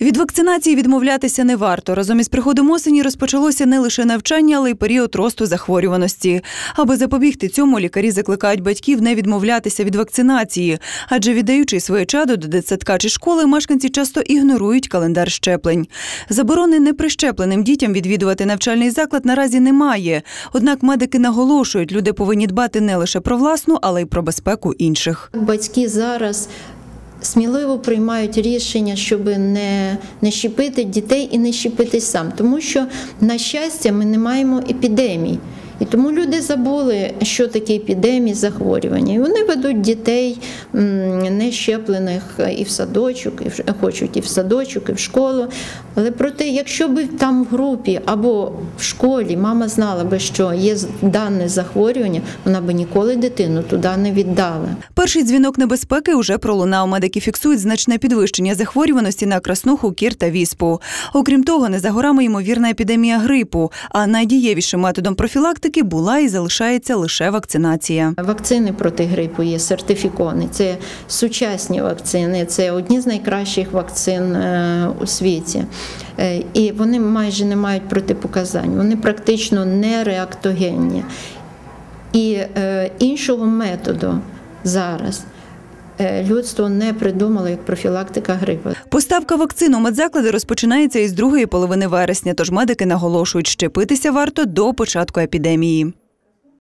Від вакцинації відмовлятися не варто. Разом із приходом осені розпочалося не лише навчання, але й період росту захворюваності. Аби запобігти цьому, лікарі закликають батьків не відмовлятися від вакцинації, адже віддаючи своє чадо до дитсадка чи школи, мешканці часто ігнорують календар щеплень. Заборони неприщепленим дітям відвідувати навчальний заклад наразі немає. Однак медики наголошують, люди повинні дбати не лише про власну, але й про безпеку інших. Батьки зараз сміливо приймають рішення, щоб не, не щепити дітей і не щепитись сам, тому що, на щастя, ми не маємо епідемій. І тому люди забули, що таке епідемії, захворювання. І вони ведуть дітей нещеплених і в садочок, і в, хочуть і в садочок, і в школу. Але проте, якщо б там в групі або в школі мама знала би, що є дане захворювання, вона би ніколи дитину туди не віддала. Перший дзвінок небезпеки уже пролунав. Медики фіксують значне підвищення захворюваності на краснуху, кір та віспу. Окрім того, не за горами ймовірна епідемія грипу. А найдієвішим методом профілактики була і залишається лише вакцинація. Вакцини проти грипу є сертифіковані. Це сучасні вакцини, це одні з найкращих вакцин е, у світі. Е, І вони майже не мають протипоказань. Вони практично не реактогенні. І е, іншого методу зараз людство не придумало як профілактика грипу. Поставка вакцин у медзаклади розпочинається із другої половини вересня, тож медики наголошують, щепитися варто до початку епідемії.